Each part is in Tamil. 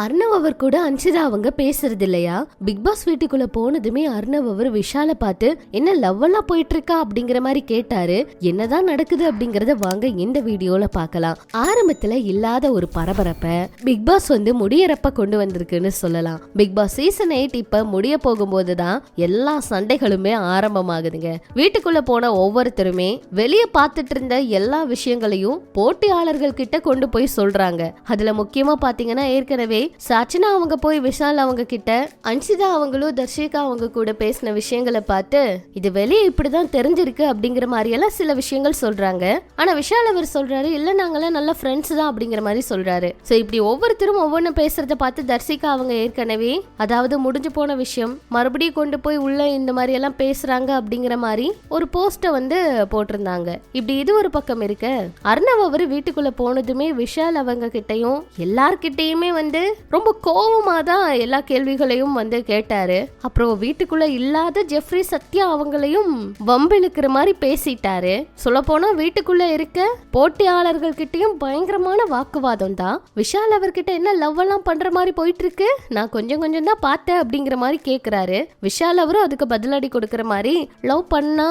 அர்ணவ் அவர் கூட அன்சிதா அவங்க பேசுறது இல்லையா? பிக் பாஸ் வீட்டுக்குள்ள போனதுமே அர்ணவ் அவர் விஷால பார்த்து என்ன லவ் எல்லாம் போயிட்டு இருக்கா அப்படிங்கிற மாதிரி கேட்டாரு. என்னதான் நடக்குது? அப்படிங்கறத வாங்க இந்த வீடியோல பாக்கலாம் ஆரம்பத்துல இல்லாத ஒரு பரபரப்ப பிக் பாஸ் வந்து முடியறப்ப கொண்டு வந்திருக்குன்னு சொல்லலாம். பிக் பாஸ் சீசன் எயிட் இப்ப முடிய போகும்போது தான் எல்லா சண்டைகளுமே ஆரம்பமாகுதுங்க. வீட்டுக்குள்ள போன ஒவ்வொருத்தருமே வெளியே பார்த்துட்டு இருந்த எல்லா விஷயங்களையும் போட்டியாளர்கள் கிட்ட கொண்டு போய் சொல்றாங்க. அதுல முக்கியமா பாத்தீங்கன்னா ஏற்கனவே சச்சினா அவங்க போய் விஷால் அவங்க கிட்ட அன்சிதா அவங்களும் தர்ஷிகா அவங்க கூட பேசின விஷயங்களை பார்த்து இது வெளியே இப்படிதான் தெரிஞ்சிருக்கு அப்படிங்கிற மாதிரி எல்லாம் சில விஷயங்கள் சொல்றாங்க. ஆனா விஷால் அவர் சொல்றாரு இல்ல நாங்களாம் நல்ல ஃப்ரெண்ட்ஸ் தான் அப்படிங்கிற மாதிரி சொல்றாரு. சோ இப்படி ஒவ்வொருத்தரும் ஒவ்வொன்னு பேசுறத பார்த்து தர்ஷிகா அவங்க ஏற்கனவே அதாவது முடிஞ்சு போன விஷயம் மறுபடியும் கொண்டு போய் உள்ள இந்த மாதிரி எல்லாம் பேசுறாங்க அப்படிங்கிற மாதிரி ஒரு போஸ்ட வந்து போட்டிருந்தாங்க. இப்படி இது ஒரு பக்கம் இருக்க. அர்ணவ் அவர் வீட்டுக்குள்ள போனதுமே விஷால் அவங்க கிட்டையும் எல்லார்கிட்டயுமே வந்து ரொம்ப கோவமா தான் எல்லா கேள்விகளையும் வந்து கேட்டாரு. அப்புறம் வீட்டுக்குள்ள இல்லாத ஜெஃப்ரி சத்யா அவங்களையும் வம்பிழுக்கிற மாதிரி பேசிட்டாரு. சொல்ல போனா வீட்டுக்குள்ள இருக்க போட்டியாளர்கள் கிட்டயும் பயங்கரமான வாக்குவாதம் தான். விஷால் அவர்கிட்ட என்ன லவ் எல்லாம் பண்ற மாதிரி போயிட்டு இருக்கு நான் கொஞ்சம் கொஞ்சம் தான் பார்த்தேன் அப்படிங்கிற மாதிரி கேக்குறாரு. விஷால் அவரும் அதுக்கு பதிலடி கொடுக்கற மாதிரி லவ் பண்ணா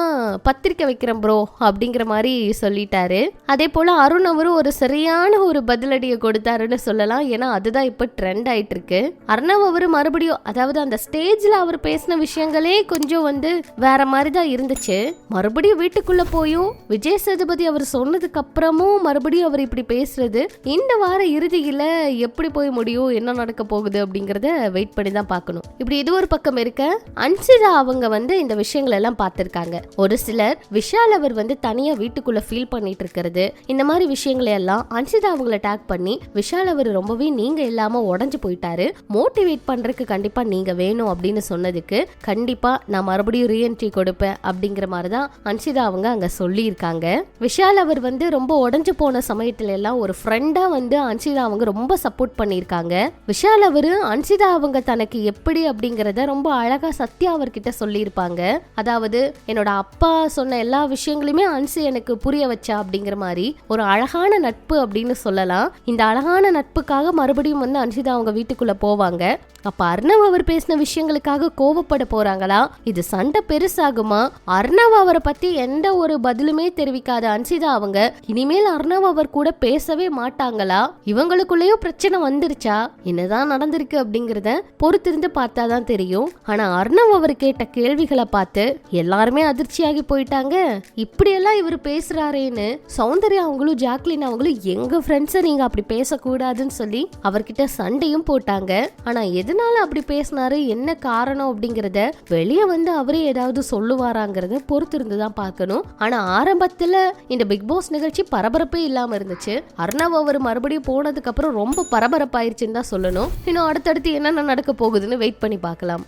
பத்திரிக்கை வைக்கிறேன் ப்ரோ அப்படிங்கிற மாதிரி சொல்லிட்டாரு. அதே போல அருண் அவரும் ஒரு சரியான ஒரு பதிலடியை கொடுத்தாருன்னு சொல்லலாம். ஏன்னா அதுதான் இப்ப ட்ரெண்ட் ஆயிட்டு இருக்கு அர்ணவ் அவரு மறுபடியும் அதாவது அந்த ஸ்டேஜ்ல அவர் பேசின விஷயங்களே கொஞ்சம் வந்து வேற மாதிரி தான் இருந்துச்சு. மறுபடியும் வீட்டுக்குள்ள போயும் விஜய் சேதுபதி அவர் சொன்னதுக்கு அப்புறமும் மறுபடியும் அவர் இப்படி பேசுறது இந்த வார இறுதியில எப்படி போய் முடியும் என்ன நடக்க போகுது அப்படிங்கறத வெயிட் பண்ணி தான் பார்க்கணும். இப்படி இது ஒரு பக்கம் இருக்க அன்சிதா அவங்க வந்து இந்த விஷயங்கள் எல்லாம் பார்த்திருக்காங்க. ஒரு சிலர் விஷால் அவர் வந்து தனியா வீட்டுக்குள்ள ஃபீல் பண்ணிட்டு இருக்கிறது இந்த மாதிரி விஷயங்களை எல்லாம் அன்சிதா அவங்கள டேக் பண்ணி விஷால் அவர் ரொம்பவே நீங்க இல்லாம உடஞ்சு போயிட்டாரு. மோட்டிவேட் பண்றதுக்கு கண்டிப்பா நீங்க வேணும் அப்படின்னு சொன்னதுக்கு கண்டிப்பா நான் மறுபடியும் ரீஎன்ட்ரி கொடுப்பேன் அப்படிங்கிற மாதிரி தான் அன்சிதா அவங்க அங்க சொல்லியிருக்காங்க. விஷால் அவர் வந்து ரொம்ப உடஞ்சு போன சமயத்துல எல்லாம் ஒரு ஃப்ரெண்டா வந்து அன்சிதா அவங்க ரொம்ப சப்போர்ட் பண்ணியிருக்காங்க. விஷால் அவரு அன்சிதா அவங்க தனக்கு எப்படி அப்படிங்கறத ரொம்ப அழகா சத்யா அவர்கிட்ட சொல்லியிருப்பாங்க. அதாவது என்னோட அப்பா சொன்ன எல்லா விஷயங்களையுமே அன்சி எனக்கு புரிய வச்சா அப்படிங்கிற மாதிரி ஒரு அழகான நட்பு அப்படின்னு சொல்லலாம். இந்த அழகான நட்புக்காக மறுபடியும் வந்து அன்சிதா அவங்க வீட்டுக்குள்ள போவாங்க. அப்ப அர்ணவ் அவர் பேசின விஷயங்களுக்காக கோவப்பட போறாங்களா? இது சண்டை பெருசாகுமா? அர்ணவ் அவரை பத்தி எந்த ஒரு பதிலுமே தெரிவிக்காத அன்சிதா அவங்க. இனிமேல் அர்ணவ் அவர் கூட பேசவே மாட்டாங்களா? இவங்களுக்குள்ளேயும் பிரச்சனை வந்துருச்சா? என்னதான் நடந்திருக்கு அப்படிங்கறத பொறுத்திருந்து பார்த்தாதான் தெரியும். ஆனா அர்ணவ் அவர் கேட்ட கேள்விகளை பார்த்து எல்லாருமே அதிர்ச்சியாகி போயிட்டாங்க. இப்படியெல்லாம் இவர் பேசுறாரேன்னு சௌந்தர்யா அவங்களும் ஜாக்லின் அவங்களும் எங்க ஃப்ரெண்ட்ஸை நீங்க அப்படி பேசக்கூடாதுன்னு சொல்லி அவர்கிட்ட சண்டையும் போட்டாங்க. ஆனா எதனால அப்படி பேசினாரு? என்ன காரணம் அப்படிங்கறத வெளியே வந்து அவரே ஏதாவது சொல்லுவாராங்கிறத பொறுத்திருந்து தான் பார்க்கணும். ஆனா ஆரம்பத்துல இந்த பிக் பாஸ் நிகழ்ச்சி பரபரப்பே இல்லாம இருந்துச்சு. அர்ணவ் அவர் மறுபடியும் போனதுக்கு அப்புறம் ரொம்ப பரபரப்பாயிருச்சுன்னு தான் சொல்லணும். இன்னும் அடுத்தடுத்து என்னென்ன நடக்க போகுதுன்னு வெயிட் பண்ணி பார்க்கலாம்.